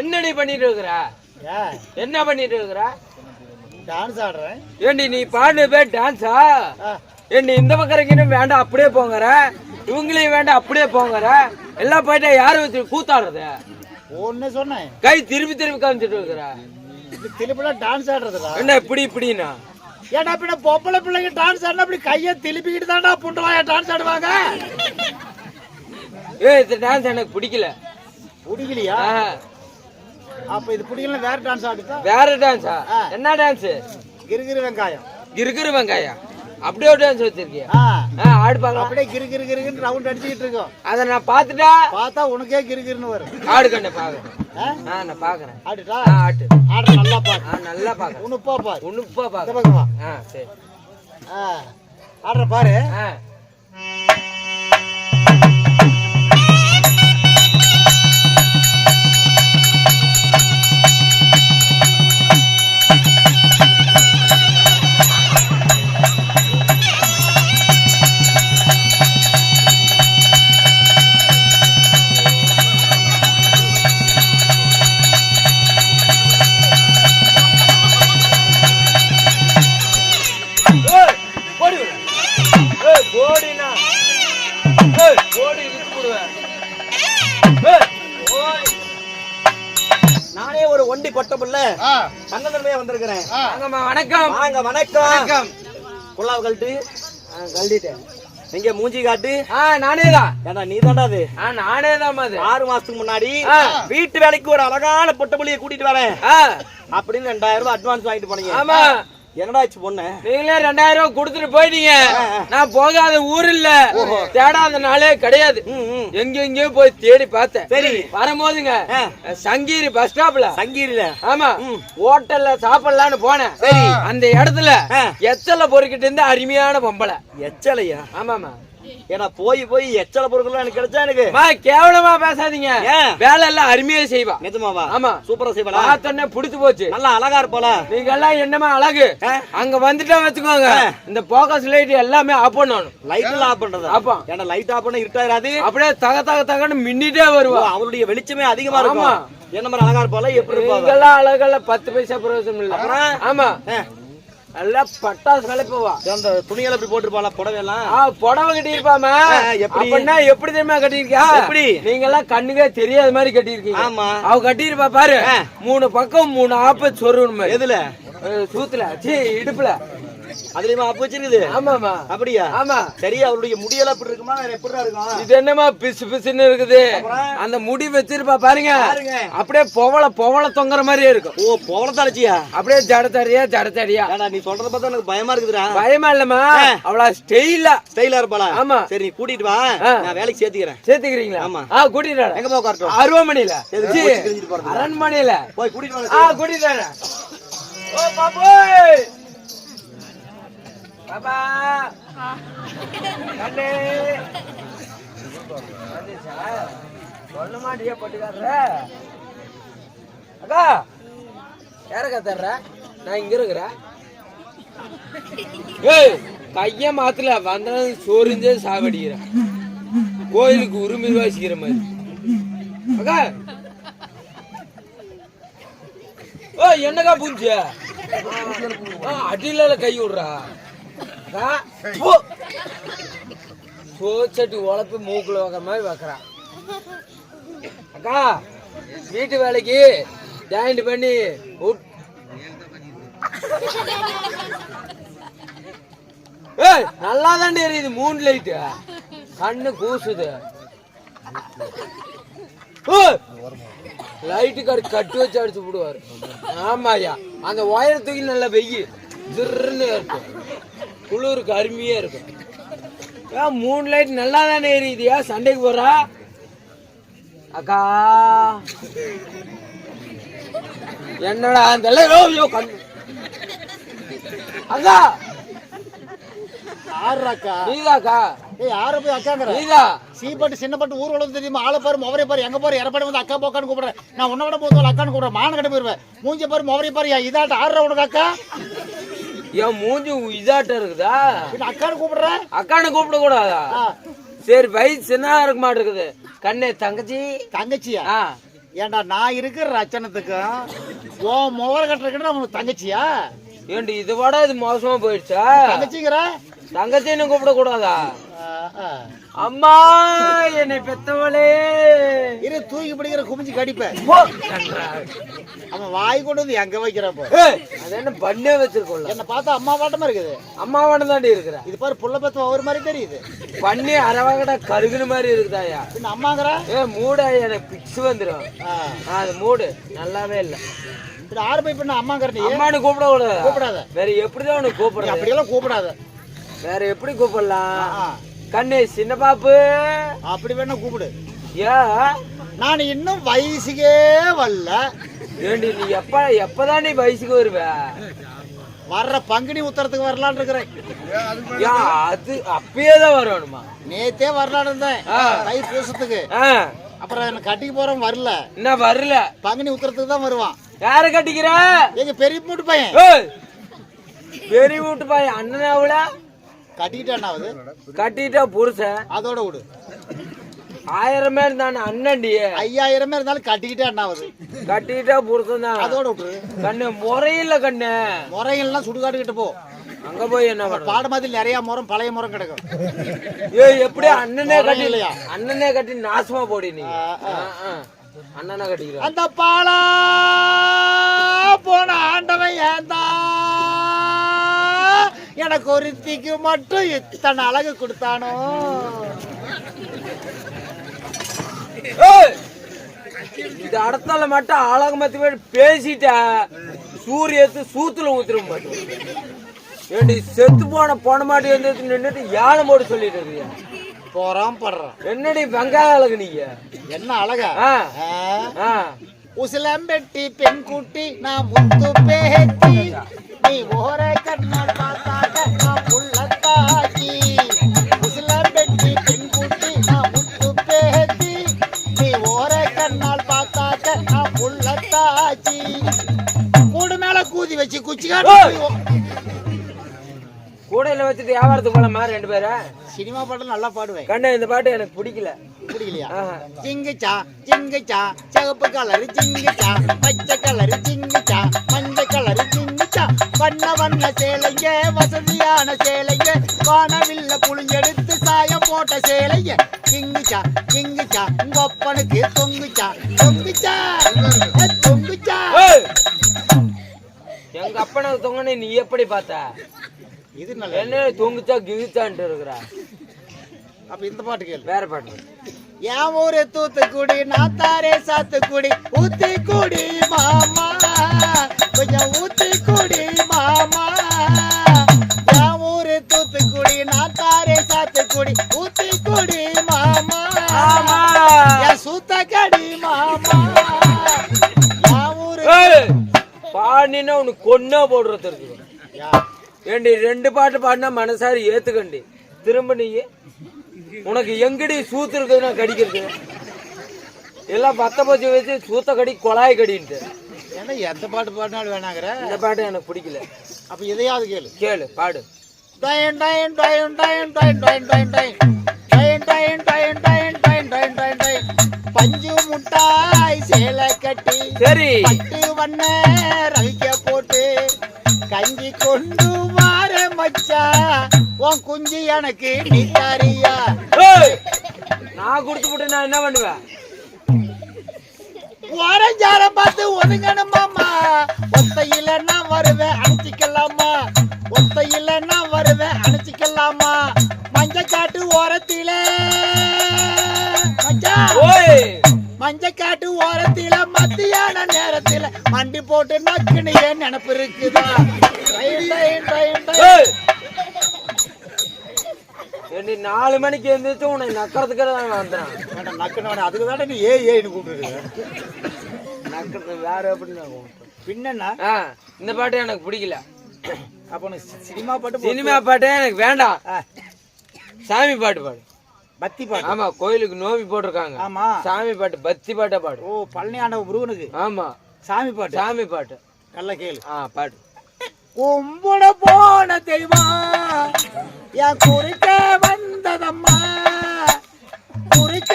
என்னடி பண்ணிட்டு இருக்கிற என்ன பண்ணிட்டு இருக்கிற டான்ஸ் ஆடுறேன். ஏண்டி நீ பாடு பேர் டான்ஸா ஏண்டி இந்த பக்கம் இருக்கீங்க வேண்டாம் அப்படியே போங்கற. இவங்களையும் வேண்டாம் அப்படியே போங்கற. எல்லாம் போயிட்டா யாரு வச்சு கூத்தாடுறது? ஒண்ணு சொன்னேன். கை திருப்பி திருப்பி காமிச்சிட்டு இருக்கிற இது திருப்பினா டான்ஸ் ஆடுறதுடா. என்ன இப்படி இப்படின்னா? ஏடா பின்ன பொம்பளை பிள்ளைங்க டான்ஸ் ஆடினா அப்படி கையை திருப்பிக்கிட்டு தான்டா புண்டுவாயா டான்ஸ் ஆடுவாங்க? ஏ இந்த டான்ஸ் எனக்கு பிடிக்கல. பிடிக்கலையா? அப்ப இது பிடிக்கல வேற டான்ஸ் ஆடுதா? வேற டான்ஸா. என்ன டான்ஸ் கிருகிரு வெங்காயம். கிறுகிறு வெங்காயம். அப்படியே ஒரு டான்ஸ் வச்சிருக்கியா. ஆடு பார்க்கலாம். அப்படியே கிரு கிரு கிருன்னு ரவுண்ட் அடிச்சுக்கிட்டு இருக்கோம். அதை நான் பார்த்துட்டா? பார்த்தா உனக்கே கிருகிருன்னு வரும். ஆடு கண்ணை பாக்குறேன் ஆ? நான் பாக்குறேன் ஆடுடா ஆ ஆட்டு. ஆடுற நல்லா பாரு. ஆ நல்லா பாக்குறேன் உனுப்பா பாரு. உன்னுப்பா வா ஆ சரி. ஆ. ஆடுற பாரு. ஆ. தங்கமே வந்திருக்கிறேன். வணக்கம். வாங்க வணக்கம். வணக்கம். குல்லாவை கழட்டு கழட்டிட்டேன். எங்க மூஞ்சி காட்டு. ஆ நானேதான் ஏண்டா நீ தாண்டா அது? ஆ நானேதான் அது. ஆறு மாசத்துக்கு முன்னாடி. வீட்டு வேலைக்கு ஒரு அழகான பொட்டப்புள்ளிய கூட்டிட்டு வரேன். அப்படின்னு ரெண்டாயிரம் ரூபாய் அட்வான்ஸ் வாங்கிட்டு போனீங்க. ஆமா. என்னடா ஆச்சு பொண்ணு? நீங்களே ரெண்டாயிரம் ரூபாய் கொடுத்துட்டு போயிட்டீங்க. நான் போகாத ஊர் இல்ல. தேடாத நாளே கிடையாது. எங்க எங்கேயோ போய் தேடி பார்த்தேன். சரி. வரும்போதுங்க. சங்கீரி பஸ் ஸ்டாப்ல சங்கீரில. ஆமா. ஹோட்டல்ல சாப்பிடலான்னு போனேன். சரி. அந்த இடத்துல. எச்சல பொறுக்கிட்டு இருந்து அருமையான பொம்பளை. எச்சலையா? ஆமாமா ஏன்னா போய் போய் எச்சல பொருட்கள் எனக்கு கிடைச்சா எனக்கு கேவலமா பேசாதீங்க? வேலை எல்லாம் அருமையா செய்வா. நிஜமாவா ஆமா. சூப்பரா செய்வலா பார்த்தோன்னே புடிச்சு போச்சு. நல்லா அழகா இருப்பாளா? நீங்க எல்லாம் என்னமா அழகு. அங்க வந்துட்டா வச்சுக்கோங்க. இந்த போக்கஸ் லைட் எல்லாமே ஆஃப் பண்ணணும். லைட் எல்லாம் ஆஃப் பண்றதா? ஆப்பா. ஏன்னா லைட் ஆஃப் பண்ண இருட்டாயிராது. அப்படியே தக தக தகன்னு மின்னிட்டே வருவா. அவளுடைய வெளிச்சமே அதிகமா இருக்கும். என்ன மாதிரி அழகா இருப்பாளா? எப்படி இருப்பாங்க அழகல்ல பத்து பைசா பிரயோஜனம் இல்ல? ஆமா. நல்லா பட்டாசு கலப்புவா. அந்த துணியெல்லாம் இப்படி போட்டுருப்பாளா புடவை எல்லாம் ஆ புடவை கட்டியிருப்பாமா எப்படி? அப்படின்னா எப்படி தெரியுமா கட்டியிருக்கா எப்படி? நீங்க எல்லாம் கண்ணுக்கே தெரியாத மாதிரி கட்டியிருக்கீங்க. ஆமா. அவ கட்டியிருப்பா பாரு. மூணு பக்கம் மூணு ஆப்ப சொருணும் எதுல? சூத்துல. சீ இடுப்புல. அதுலயுமா அப்ப வச்சிருக்குது? ஆமாமா அப்படியா? ஆமா. சரி அவருடைய முடியெல்லாம் இப்படி இருக்குமா எப்படிடா இருக்கும்? இது என்னமா பிசு பிசுன்னு இருக்குது? அந்த முடி வச்சிருப்பா பாருங்க. அப்படியே பொவள பொவள தொங்குற மாதிரியே இருக்கும். ஓ போலத்தாலச்சியா அப்படியே ஜடத்தடியா ஜடத்தடியா நீ சொல்றத பார்த்தா எனக்கு பயமா இருக்குதுடா. பயமா இல்லம்மா. அவளா ஸ்டெயிலா ஸ்டைலா இருப்பாளா? ஆமா. சரி நீ கூட்டிட்டு வா. நான் வேலைக்கு சேர்த்துக்கிறேன். சேர்த்துக்கிறீங்களா? ஆமா. ஆ கூட்டிட்டு. எங்க போச்சு கிழிஞ்சிட்டு போறது? அரண்மனையில. போய் கூட்டிட்டு ஆ வா கூட்டிட்டு வரேன். ஓ பாப்போய். பாப்பா கண்ணே சொல்ல மாட்டியே பட்டுக்காடுற அக்கா யாரக்கா தர்ற நான் இங்க இருக்கிறேன். ஏய் கைய மாத்துல வந்தது சோறிஞ்சே சாவடிக்கிறேன். கோயிலுக்கு உரிமை வாசிக்கிற மாதிரி. அக்கா. ஓ என்னக்கா பூஞ்சி அடியில கை விடுறா. அக்கா, போ. சோச்சட்டி உழப்பு மூக்குல வைக்கிற மாதிரி வைக்கிறா. அக்கா வீட்டு வேலைக்கு ஜாயிண்ட் பண்ணி ஏய் நல்லா தாண்டி எரியுது மூணு லைட்டு கண்ணு கூசுது. லைட்டு கட்டு கட்டி வச்சு அடிச்சு விடுவாரு ஆமாய்யா. அந்த ஒயர் தூக்கி நல்லா வெய்யி. ஜிர்ன்னு இருக்கும் குளிருக்கு அருமையா இருக்கும். ஏன் மூணு லைட் நல்லா தானே எரியுதியா? சண்டைக்கு போறா? அக்கா. என்னடா அந்த ஐயோ, கண்ணு அக்கா. ஆடுறாக்கா நீதாக்கா. ஏய் யார போய் அக்காங்கிற? நீதா. சீப்பட்டு சின்னப்பட்டு ஊர் உலகம் தெரியுமா? ஆளை பாரு முவரை பாரு எங்க பாரு எரப்பாடி வந்து அக்கா போக்கான்னு கூப்பிடுறேன். நான் உன்னை விட போதும் அக்கான்னு கூப்பிடுறேன். மான கட்ட போயிருவேன். மூஞ்ச பாரு முவரை பாரு இதாட்ட ஆடுற உனக்கு அக்கா. என் மூஞ்சி இதாட்டம் இருக்குதா? பின்ன அக்கான்னு கூப்பிடுறேன் அக்கானு கூப்பிட கூடாதா சரி வயசு சின்ன இருக்க மாட்டேங்குது கண்ணே தங்கச்சி? தங்கச்சியா? ஆ. ஏன்டா நான் இருக்கிற ரச்சனத்துக்கும் உன் முகர கட்டுறதுக்கு உனக்கு தங்கச்சியா? ஏண்டி இது விட இது மோசமா போயிடுச்சா? தங்கச்சிங்கிற? தங்கச்சின்னு கூப்பிட கூடாதா. அம்மா என்னை பெத்தவளே. இரு தூக்கி பிடிக்கிற குமிஞ்சு கடிப்பேன் போ. அவன் வாய் கொண்டு வந்து எங்க வைக்கிறப்போ அது என்ன பண்ணே வச்சிருக்கோம்ல. என்ன பார்த்தா அம்மா பாட்டமா இருக்குது. அம்மாவோட தாண்டி இருக்கிற. இது பாரு புள்ள பத்து ஒரு மாதிரி தெரியுது. பண்ணி அரவகட கருகுன மாதிரி இருக்குதாயா. பின்ன அம்மாங்கிற? ஏ மூட எனக்கு பிக்ஸ் வந்துடும் ஆ. அது மூடு. நல்லாவே இல்ல. பின்ன ஆறு போய் பின்ன அம்மாங்கிற நீ? அம்மானு கூப்பிட கூடாது? கூப்பிடாத. வேற எப்படிதான் உனக்கு நீ கூப்பிடுறது? அப்படியெல்லாம் கூப்பிடாத. வேற எப்படி கூப்பிடலாம். கண்ணு சின்ன பாப்பு. அப்படி வேணா கூப்பிடு. ஏ நான் இன்னும் வயசுக்கே வரல. ஏண்டி நீ எப்ப எப்பதான் நீ வயசுக்கு வருவ? வர்ற பங்குனி உத்தரத்துக்கு வரலான்னு இருக்கிறேன். யா அது அப்பயே தான் வரணுமா? நேத்தே வரலான்னு இருந்தேன். தை பூசத்துக்கு. அப்புறம் எனக்கு கட்டிக்கு போறவன் வரல. என்ன வரல? பங்குனி உத்தரத்துக்கு தான் வருவான். யார கட்டிக்கிற? எங்க பெரிய மூட்டு பையன். பெரிய வீட்டு பாய் அண்ணன் அவள? கட்டிக்கிட்டானாவது கட்டிட்டா புருஷன் அதோட விடு. ஆயிரம் பேர் தானே அண்ணன்டி ஐயாயிரமே இருந்தாலும் கட்டிக்கிட்டானாவது கட்டிட்டா புருஷன் தான். அதோட கண்ணு முறையில கண்ணு. முறைகள்லாம் சுடுகாட்டுக்கிட்டு போ. அங்க போய் என்ன பண்ற பாட மாதிரி நிறைய முறம் பழைய முறம் கிடக்கும். ஏய் எப்படி அண்ணனே கட்டி இல்லையா? அண்ணனே கட்டி நாசமா போடி நீ. அண்ணனா அந்த பாலா எனக்கு ஒருத்திக்கு மட்டும் இத்தனை அழகு கொடுத்தானோ? ஏய்! இந்த இடத்துல மட்டும் அழகு மத்தி போய் பேசிட்ட சூரியத்து சூத்துல ஊத்துற மாட்டோம் ஏண்டி செத்து போன போன மாட்டி வந்து நின்னுட்டு யானை போட்டு சொல்லிட்டு இருக்கியா? போறான் படுறான். என்னடி வெங்காய அழகு நீங்க? என்ன அழகா? உசிலம்பெட்டி பெண் குட்டி நான் முத்து பேத்தி நீ ஓர கண்ணால் பார்த்தாக்க கூதி வச்சு குச்சிக்காட்டு கூடையில வச்சுட்டு வியாபாரத்துக்கு போலாமா ரெண்டு பேரும் சினிமா பாட்டு நல்லா பாடுவேன். கண்ண இந்த பாட்டு எனக்கு பிடிக்கல. பிடிக்கலையா? சிங்கச்சா சிங்கிச்சா சிவப்பு கலரு சிங்கிச்சா பச்சை கலரு சிங்கிச்சா மஞ்சள் கலரு ஜிங்குச்சா வண்ண வண்ண சேலைங்க வசதியான சேலைங்க வானவில்ல புளிஞ்செடுத்து சாயம் போட்ட சேலைங்க ஜிங்குச்சா ஜிங்குச்சா உங்க அப்பனுக்கு தொங்குச்சா. தொங்குச்சா? தொங்குச்சா! எங்க அப்பனுக்கு தொங்கனை நீ எப்படி பார்த்த? இது நல்ல என்ன தொங்குச்சா கிவிச்சான்ட்டு இருக்கிற. அப்ப இந்த பாட்டு கேளு. வேற பாட்டு. என் ஊரு தூத்துக்குடி நாத்தாரே சாத்துக்குடி ஊத்தி குடி மாமா. கொஞ்சம் ஊத்தி குடி மாமா. என் ஊரு தூத்துக்குடி நாத்தாரே சாத்துக்குடி ஊத்தி குடி மாமா. என் சூத்த கடி மாமா! பாடினா உனக்கு கொன்னா போடுறது இருக்கு ஏண்டி ரெண்டு பாட்டு பாடினா மனசாரி ஏத்துக்கண்டி. திரும்ப நீ உனக்கு எங்கடி சூத்து இருக்குது நான் கடிக்கிறது? எல்லாம் பத்த பச்சை வச்சு சூத்த கடி குழாய் கடின்ட்டு. ஏன்னா எந்த பாட்டு பாடினாலும் வேணாங்கிற இந்த பாட்டு எனக்கு பிடிக்கல அப்ப இதையாவது கேளு கேளு பாடு டயன் டயன் டயன் டயன் டயன் டயன் டயன் டயன் டயன் டயன் டயன் டயன் டயன் டயன் டயன் டயன் பஞ்சு முட்டாய் சேலை கட்டி சரி பட்டு வண்ண ரவிக்க போட்டு கஞ்சி கொண்டு வார மச்சா உன் குஞ்சு எனக்கு நீ தாரியா! நான் கொடுத்து போட்டு நான் என்ன பண்ணுவேன் ஒதுங்கணுமாமா ஒத்தையில நான் வருவேன் அணைச்சிக்கலாமா ஒத்தையில நான் வருவேன் அணைச்சிக்கலாமா மஞ்ச காட்டு ஓரத்தில. மச்சான் ஓய். மஞ்சக்காட்டு ஓரத்தில மத்தியான நேரத்தில மண்டி போட்டு நக்குன்னு ஏன் நினப்பு இருக்குதா! ஏண்டி நாலு மணிக்கு எழுந்திரிச்சு உன்னை நக்கிறதுக்கு தான் வந்தேன். வேண்டாம், நக்குன்னு வேணாம். அதுக்கு தானே நீ ஏ ஏன்னு கூப்பிட்டுருக்க நக்கிறது வேற. பின்னா ஆ இந்த பாட்டு எனக்கு பிடிக்கல. அப்ப சினிமா பாட்டு சினிமா பாட்டே எனக்கு வேண்டாம். சாமி பாட்டு பாடு. பக்தி பாட்டு. ஆமா கோயிலுக்கு நோவி போட்டிருக்காங்க. ஆமா. சாமி பாட்டு பக்தி பாட்டா பாடு. ஓ பழனி ஆண்டவ முருகனுக்கு? ஆமா. சாமி பாட்டு. சாமி பாட்டு. நல்ல கேளு. ஆ பாடு. கும்பிட போன தெய்வம் என் குறுக்க வந்ததம்மா. குறுக்க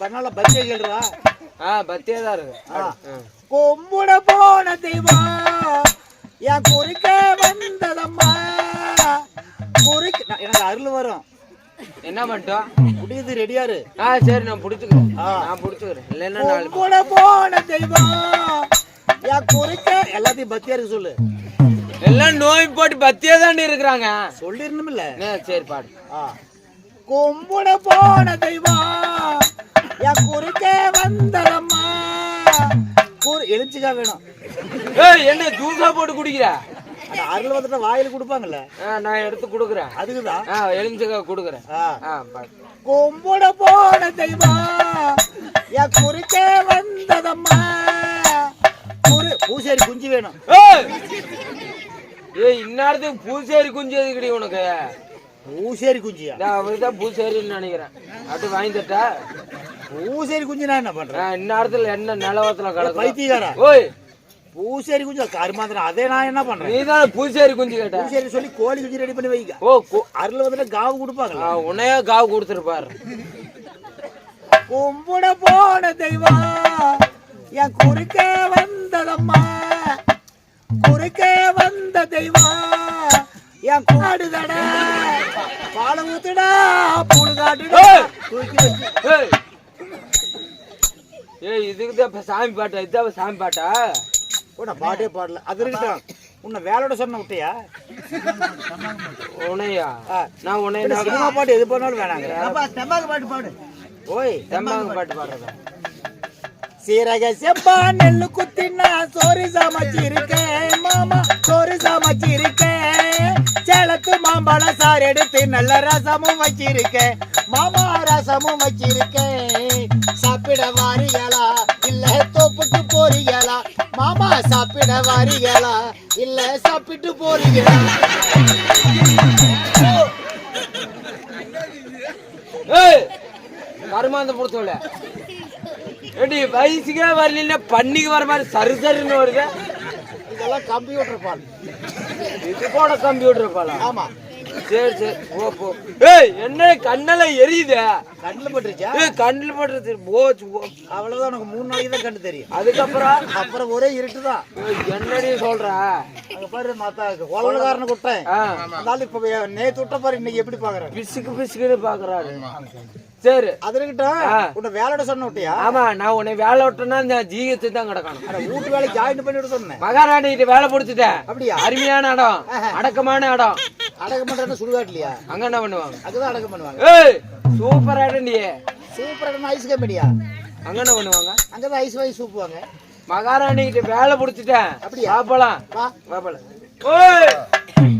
பரவாயில்ல பக்தி கேளுடா. ஆ பத்தியே தான் இருக்கு. கும்பிட போன தெய்வம் என் குறுக்க வந்ததம்மா. குறுக்க எனக்கு அருள் வரும். என்ன பண்ணிட்டோம் முடியுது ரெடியாரு ஆ சரி நான் பிடிச்சிக்கிறேன். நான் பிடிச்சிக்கிறேன். இல்லைன்னா நாலு கும்பிட போன தெய்வம் என் குறுக்க எல்லாத்தையும் பத்தியா இருக்கு சொல்லு. எல்லாம் நோய் போட்டு பத்தியே தாண்டி இருக்கிறாங்க. சொல்லிடணுமில்ல. ஆ, சரி பாடு. கும்பிட போன தெய்வம் என் குறுக்க வந்ததம்மா குறு எலுமிச்சிக்கா வேணும். ஏய் என்ன ஜூஸா போட்டு குடிக்கிற? அருள் வந்துட்டு வாயில கொடுப்பாங்கல்ல. நான் எடுத்து கொடுக்குறேன். அதுக்குதான் ஆ எலுமிச்சக்காய் கொடுக்குறேன். கும்பிட போன தெய்வம் என் குறுக்க வந்ததம்மா குரு பூசேரி குஞ்சு வேணும். ஏய்! இந்நேரத்துக்கு பூசேரி குஞ்சு எதுக்குடி உனக்கு? பூசேரி குஞ்சியா? நான் அவர்தான் பூசேரின்னு நினைக்கிறேன். அது வாங்கி தட்டா பூசேரி குஞ்சு நான் என்ன பண்றேன் இந்நேரத்துல என்ன நிலவரத்துல கிடக்கு பைத்தியக்காரா? ஓய்! பூசேரி குஞ்சு கருமாந்திரம் அதே நான் என்ன பண்றேன் நீ தான் பூசேரி குஞ்சு கேட்ட. பூசேரி சொல்லி கோழி குஞ்சு ரெடி பண்ணி வைக்க ஓ அருள் வந்துட்டு காவு கொடுப்பாங்களா ஆ, உன்னையே காவு கொடுத்துருப்பாரு. கும்பிட போன தெய்வம் என் குறுக்க வந்ததம்மா. குறுக்க வந்த தெய்வம் என் காடுதட பால ஊத்துடா புழு காட்டுடா ஏய்! தூக்கி வச்சு. ஏய் இதுக்கு தான் இப்ப சாமி பாட்டா இதான் சாமி பாட்டா? கூட பாட்டே பாடல. அது இருக்கட்டும். உன்னை வேலையோட சொன்ன விட்டியா உனையா ஆ. நான் உன்னை சினிமா பாட்டு எது பண்ணாலும் வேணாங்க செம்பாக்கு பாட்டு பாடு. ஓய் தெம்பாங்க பாட்டு பாடுறதா? சீரக செப்பா நெல்லு குத்தினா சோறு சமைச்சிருக்கேன். மாமா சோறு சமைச்சிருக்கேன். சேலத்து மாம்பழம் சார் எடுத்து நல்ல ரசமும் வச்சிருக்கேன். மாமா ரசமும் வச்சிருக்கேன். சாப்பிட வாரிகளா இல்ல தோப்புக்கு போறீங்களா மாமா சாப்பிட வாரிகளா இல்ல சாப்பிட்டு போறீங்களா ஏய் கருமாந்த பொறுத்தவல ஏடி வயசுக்கே வரல பண்ணிக்கு வர மாதிரி சரு சருன்னு வருது. இதெல்லாம் கம்ப்யூட்டர் பால். இது கூட கம்ப்யூட்டர் போலாம் ஆமா. சரி சரி. போ போ. ஏய் என்ன கண்ணெல்லாம் எரியுதே? கண்ணில் பட்டுருச்சா? ஏய் கண்ணில் படுறது போச்சு போ. அவ்வளவுதான் உனக்கு மூணு நாளைக்கு தான் கண்டு தெரியும். அதுக்கப்புறம்? அப்புறம் ஒரே இருட்டு தான் என்னடி சொல்ற? அங்க பாரு மாத்தா கொள்ளக்காரனை குட்டேன் ஆ. அதனால இப்ப விட்ட பாரு இன்னைக்கு எப்படி பாக்குறேன் பிசுக்கு பிசுக்குன்னு பாக்குறாரு. சரி. அது இருக்கட்டும் ஆ. உன்னை வேலையோட சொன்ன விட்டியா ஆமா நான் உன்னை வேலை விட்டேன்னா இந்த ஜிஹெச் தான் கிடக்கணும். வீட்டு வேலை ஜாயின் பண்ணி விட சொன்னேன். மகாராணி கிட்ட வேலை பிடிச்சிட்டேன் அப்படியா? அருமையான இடம். அடக்கமான இடம். அடக்கம் பண்றேன்னு சுடுகாட்லையா அங்க என்ன பண்ணுவாங்க? அங்கதான் அடக்கம் பண்ணுவாங்க. ஏய் சூப்பர் இடம் நீ. சூப்பரான ஐஸ் கம்பெனியா அங்க என்ன பண்ணுவாங்க? அங்கதான் ஐஸ் வாங்கி சூப்புவாங்க மகாராணி கிட்ட வேலை பிடிச்சிட்டேன் அப்படியா? சாப்பிடலாம். வா. சாப்பிடலாம். ஓய்